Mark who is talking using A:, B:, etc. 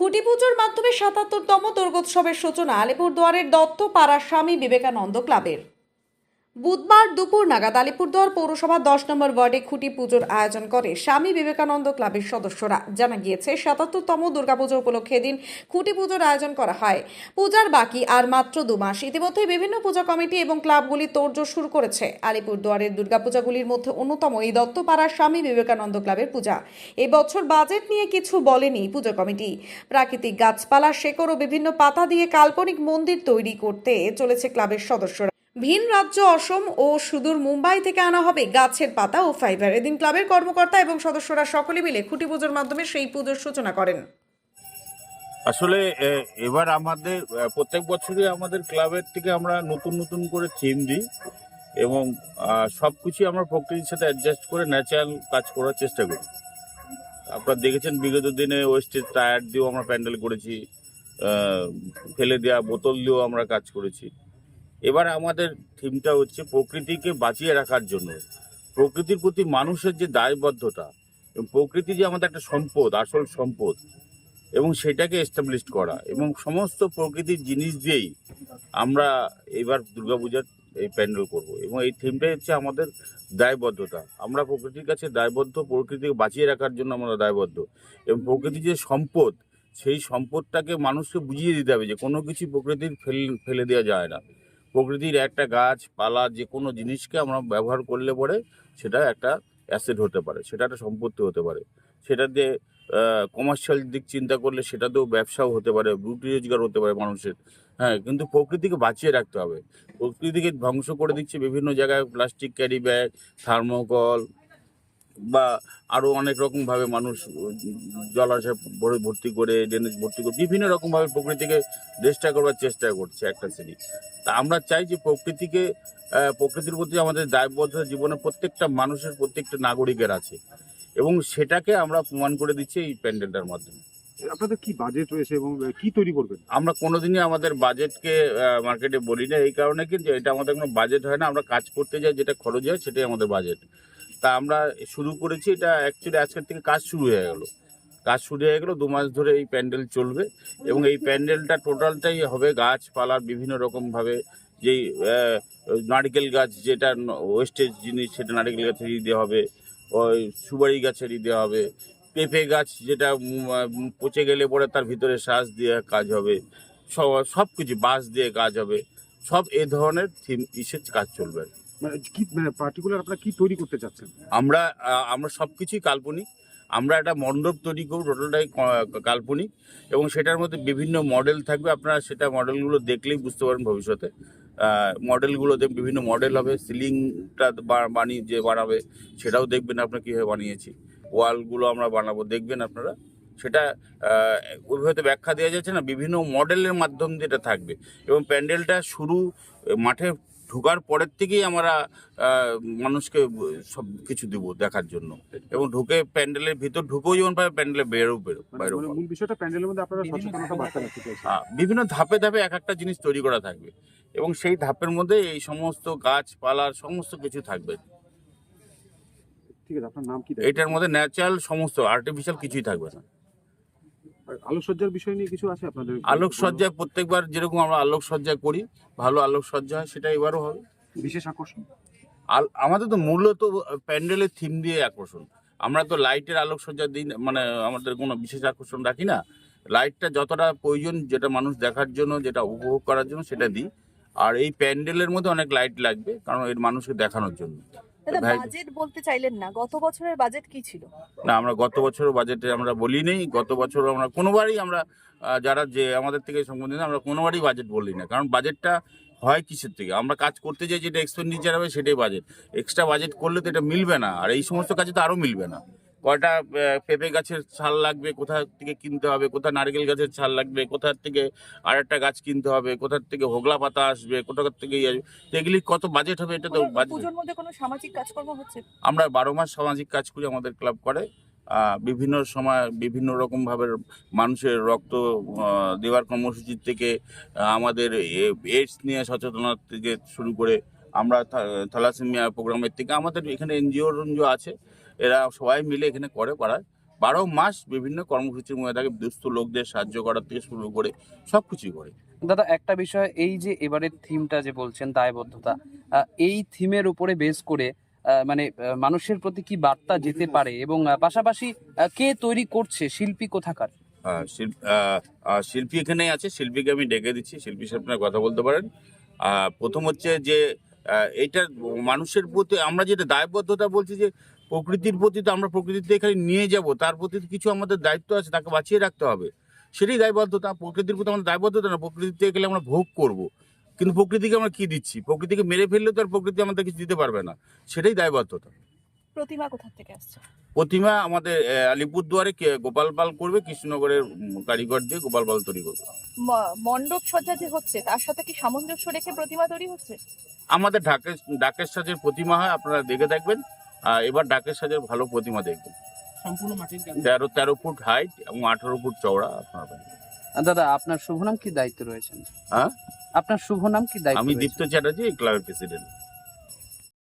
A: খুঁটি পুজোর মাধ্যমে সাতাত্তরতম দুর্গোৎসবের সূচনা আলিপুরদুয়ারের দত্তপাড়া স্বামী বিবেকানন্দ ক্লাবের। বুধবার দুপুর নাগাদ আলিপুরদুয়ার পৌরসভা দশ নম্বর ওয়ার্ডে খুঁটি পুজোর আয়োজন করে স্বামী বিবেকানন্দ ক্লাবের সদস্যরা। জানা গিয়েছে, সাতাত্তরতম দুর্গাপুজো উপলক্ষে দিন খুঁটি পুজোর আয়োজন করা হয়। পূজার বাকি আর মাত্র দু মাস। ইতিমধ্যে বিভিন্ন পূজা কমিটি এবং ক্লাবগুলি তোড়জোড় শুরু করেছে। আলিপুরদুয়ারের দুর্গাপূজাগুলির মধ্যে অন্যতম এই দত্তপাড়ার স্বামী বিবেকানন্দ ক্লাবের পূজা। এবছর বাজেট নিয়ে কিছু বলেনি পূজা কমিটি। প্রাকৃতিক গাছপালা, শেকড় ও বিভিন্ন পাতা দিয়ে কাল্পনিক মন্দির তৈরি করতে চলেছে ক্লাবের সদস্যরা। ভিন রাজ্য অসম ও সুদূর মুম্বাই থেকে আনা হবে গাছের পাতা ও ফাইবার। এদিন ক্লাবের কর্মকর্তা এবং সদস্যরা সকলে মিলে খুঁটি পুজোর মাধ্যমে সেই পুজোর সূচনা করেন।
B: আসলে এবার আমাদের প্রত্যেক বছরই আমাদের ক্লাবের থেকে আমরা নতুন নতুন করে থিম দিই এবং সব কিছুই আমরা প্রকৃতির সাথে অ্যাডজাস্ট করে ন্যাচারাল কাজ করার চেষ্টা করি। আপনারা দেখেছেন, বিগত দিনে ওয়েস্টেজ টায়ার দিয়েও আমরা প্যান্ডেল করেছি ফেলে দেওয়া বোতল দিয়েও আমরা কাজ করেছি। এবার আমাদের থিমটা হচ্ছে প্রকৃতিকে বাঁচিয়ে রাখার জন্য। প্রকৃতির প্রতি মানুষের যে দায়বদ্ধতা এবং প্রকৃতি যে আমাদের একটা সম্পদ, আসল সম্পদ এবং সেটাকে এস্টাবলিশ করা এবং সমস্ত প্রকৃতির জিনিস দিয়েই আমরা এবার দুর্গাপূজার এই প্যান্ডেল করব এবং এই থিমটাই হচ্ছে আমাদের দায়বদ্ধতা। আমরা প্রকৃতির কাছে দায়বদ্ধ, প্রকৃতিকে বাঁচিয়ে রাখার জন্য আমরা দায়বদ্ধ এবং প্রকৃতির যে সম্পদ, সেই সম্পদটাকে মানুষকে বুঝিয়ে দিতে হবে যে কোনো কিছু প্রকৃতির ফেল, ফেলে দেওয়া যায় না। প্রকৃতির একটা গাছ, পালা, যে কোনো জিনিসকে আমরা ব্যবহার করলে পরে সেটা একটা অ্যাসেট হতে পারে, সেটা একটা সম্পত্তি হতে পারে। সেটা দিয়ে কমার্শিয়াল দিক চিন্তা করলে সেটাতেও ব্যবসাও হতে পারে, রুটি রোজগার হতে পারে মানুষের। হ্যাঁ কিন্তু প্রকৃতিকে বাঁচিয়ে রাখতে হবে। প্রকৃতিকে ধ্বংস করে দিচ্ছে বিভিন্ন জায়গায় প্লাস্টিক ক্যারি ব্যাগ থার্মোকল বা আরও অনেক রকমভাবে মানুষ জলাশয় ভরে ভর্তি করে ড্রেনেজ ভর্তি করে বিভিন্ন রকমভাবে প্রকৃতিকে ডিস্ট্রায় করবার চেষ্টা করছে একটা শ্রেণি তা আমরা চাই যে প্রকৃতিকে প্রকৃতির প্রতি আমাদের দায়বদ্ধতা জীবনে প্রত্যেকটা মানুষের প্রত্যেকটা নাগরিকের আছে। এবং সেটাকে আমরা প্রমাণ করে দিচ্ছি এই প্যান্ডেলটার মাধ্যমে।
C: আপনাদের কি বাজেট রয়েছে এবং কি তৈরি করবেন?
B: আমরা কোনোদিনই আমাদের বাজেটকে মার্কেটে বলি না এই কারণে কিন্তু এটা আমাদের কোনো বাজেট হয় না আমরা কাজ করতে যাই যেটা খরচ হয় সেটাই আমাদের বাজেট তা আমরা শুরু করেছি, এটা অ্যাকচুয়ালি আজকের থেকে কাজ শুরু হয়ে গেল। কাজ শুরু হয়ে গেলো দু মাস ধরে এই প্যান্ডেল চলবে এবং এই প্যান্ডেলটা টোটালটাই হবে গাছপালা বিভিন্ন রকমভাবে যেই নারকেল গাছ যেটা ওয়েস্টেজ জিনিস সেটা নারকেল গাছেরই দেওয়া হবে, ওই সুপারি গাছেরই দেওয়া হবে, পেঁপে গাছ যেটা পচে গেলে পরে তার ভিতরে শ্বাস দিয়ে কাজ হবে, সব সব কিছু বাঁশ দিয়ে কাজ হবে, সব এ ধরনের থিম ইসের কাজ চলবে।
C: মানে পার্টিকুলার আপনারা কি তৈরি করতে চাচ্ছেন?
B: আমরা আমরা সব কিছুই কাল্পনিক। আমরা একটা মণ্ডপ তৈরি করব, টোটালটাই কাল্পনিক। এবং সেটার মধ্যে বিভিন্ন মডেল থাকবে। আপনারা সেটা মডেলগুলো দেখলেই বুঝতে পারেন ভবিষ্যতে। মডেলগুলোতে বিভিন্ন মডেল হবে, সিলিংটা বানিয়ে যে বানাবে, সেটাও দেখবেন আপনারা কীভাবে বানিয়েছি। ওয়ালগুলো আমরা বানাবো, দেখবেন আপনারা। সেটা ওইভাবে ব্যাখ্যা দেওয়া যাচ্ছে না। বিভিন্ন মডেলের মাধ্যম দিয়ে এটা থাকবে। এবং প্যান্ডেলটা শুরু, মাঠে ঢোকার পরের থেকেই আমরা মানুষকে সব কিছু দিব দেখার জন্য। এবং ঢুকে প্যান্ডেলের ভিতর ঢুকেও যেমন পাবে প্যান্ডেলে বেরো বেরো
C: মানে মানে। মূল বিষয়টা প্যান্ডেলের মধ্যে আপনারা সচেতনতা বার্তা রাখতে
B: বিভিন্ন ধাপে ধাপে এক একটা জিনিস তৈরি করা থাকবে। এবং সেই ধাপের মধ্যে এই সমস্ত গাছপালার সমস্ত কিছু থাকবে।
C: ঠিক আছে আপনার নাম কি
B: এটার মধ্যে ন্যাচারাল সমস্ত আর্টিফিশিয়াল কিছুই থাকবে না।
C: আলোকসজ্জার বিষয় নিয়ে কিছু আছে আপনাদের?
B: আলোকসজ্জায় প্রত্যেকবার যেরকম আমরা আলোকসজ্জা করি ভালো আলোকসজ্জা হয় সেটা এবারও হবে।
C: বিশেষ আকর্ষণ?
B: আমাদের তো মূলত প্যান্ডেলের থিম দিয়ে আকর্ষণ। আমরা তো লাইটের আলোকসজ্জা দিন মানে আমাদের কোনো বিশেষ আকর্ষণ রাখি না। লাইটটা যতটা প্রয়োজন যেটা মানুষ দেখার জন্য যেটা উপভোগ করার জন্য সেটা দিই। আর এই প্যান্ডেলের মধ্যে অনেক লাইট লাগবে কারণ এর মানুষকে দেখানোর জন্য।
D: দাদা বাজেট বলতে চাইলেন না গত বছরের বাজেট কি ছিল?
B: না আমরা গত বছরের বাজেটে আমরা বলি নেই গত বছর আমরা কোনোবারই আমরা যারা যে আমাদের থেকে সম্বন্ধিত আমরা কোনোবারই বাজেট বলি না কারণ বাজেটটা হয় কিসের থেকে? আমরা কাজ করতে যাই যেটা এক্সপেন্ডিচার হবে সেটাই বাজেট এক্সট্রা বাজেট করলে তো এটা মিলবে না আর এই সমস্ত কাজে তো আরও মিলবে না। কয়টা পেঁপে গাছের ছাল লাগবে কোথা থেকে কিনতে হবে কোথা নারকেল গাছের ছাল লাগবে কোথার থেকে আর একটা গাছ কিনতে হবে কোথার থেকে হোগলা পাতা আসবে কোথা থেকে ইয়ে আসবে তো এগুলি কত বাজেট হবে এটা তো বাজেট
D: পুজোর মধ্যে কোনো সামাজিক কাজকর্ম হচ্ছে?
B: আমরা বারো মাস সামাজিক কাজ করি আমাদের ক্লাব করে। বিভিন্ন সময় বিভিন্ন রকমভাবে মানুষের রক্ত দেওয়ার কর্মসূচির থেকে আমাদের এইডস নিয়ে সচেতনতা থেকে শুরু করে আমরা থ্যালাসেমিয়া প্রোগ্রামের থেকে আমাদের এখানে এনজিও এনজিও আছে। এরা সবাই মিলে এখানে করে পাড়ায়। বারো মাস বিভিন্ন কর্মসূচির মধ্যে থাকে দুস্থ লোকদের সাহায্য করার থেকে শুরু করে সব কিছুই করে।
E: দাদা একটা বিষয় এই যে এবারের থিমটা যে বলছেন দায়বদ্ধতা এই থিমের উপরে বেস করে মানে মানুষের প্রতি কি বার্তা যেতে পারে এবং পাশাপাশি কে তৈরি করছে শিল্পী কোথাকার?
B: শিল্প- এখানেই আছে শিল্পীকে আমি ডেকে দিচ্ছি শিল্পী আপনার কথা বলতে পারেন। প্রথম হচ্ছে যে এইটা মানুষের প্রতি আমরা যেটা দায়বদ্ধতা বলছি যে প্রকৃতির প্রতি তো আমরা প্রকৃতিতে এখানে নিয়ে যাব তার প্রতি কিছু আমাদের দায়িত্ব আছে তাকে বাঁচিয়ে রাখতে হবে। সেটাই দায়বদ্ধতা প্রকৃতির প্রতি আমাদের দায়বদ্ধতা না প্রকৃতিতে গেলে আমরা ভোগ করব। কিন্তু প্রকৃতিকে আমরা কি দিচ্ছি? প্রকৃতিকে মেরে ফেললে তো আর প্রকৃতি আমাদের কিছু দিতে পারবে না। সেটাই দায়বদ্ধতা।
D: প্রতিমা কোথা থেকে আসছে?
B: প্রতিমা আমাদের আলিপুরদুয়ারে কে- গোপাল পাল করবে কৃষ্ণনগরের কারিগর দিয়ে গোপাল পাল তৈরি করবে।
D: মণ্ডপ সজ্জা যে হচ্ছে তার সাথে কি সামঞ্জস্য রেখে প্রতিমা তৈরি হচ্ছে?
B: আমাদের ঢাকের ডাকের সাজের প্রতিমা হয় আপনারা দেখে দেখবেন আহ, এবার ডাকের সাজের ভালো প্রতিমা দেখবেন।
F: সম্পূর্ণ মাটির
B: তেরো তেরো ফুট হাইট এবং আঠারো ফুট চওড়া আপনার
E: দাদা আপনার শুভ নাম কি দায়িত্ব রয়েছেন?
B: হ্যাঁ?
E: আপনার শুভ নাম কি দায়িত্ব
B: আমি? দীপ্ত চ্যাটার্জি এই ক্লাবের প্রেসিডেন্ট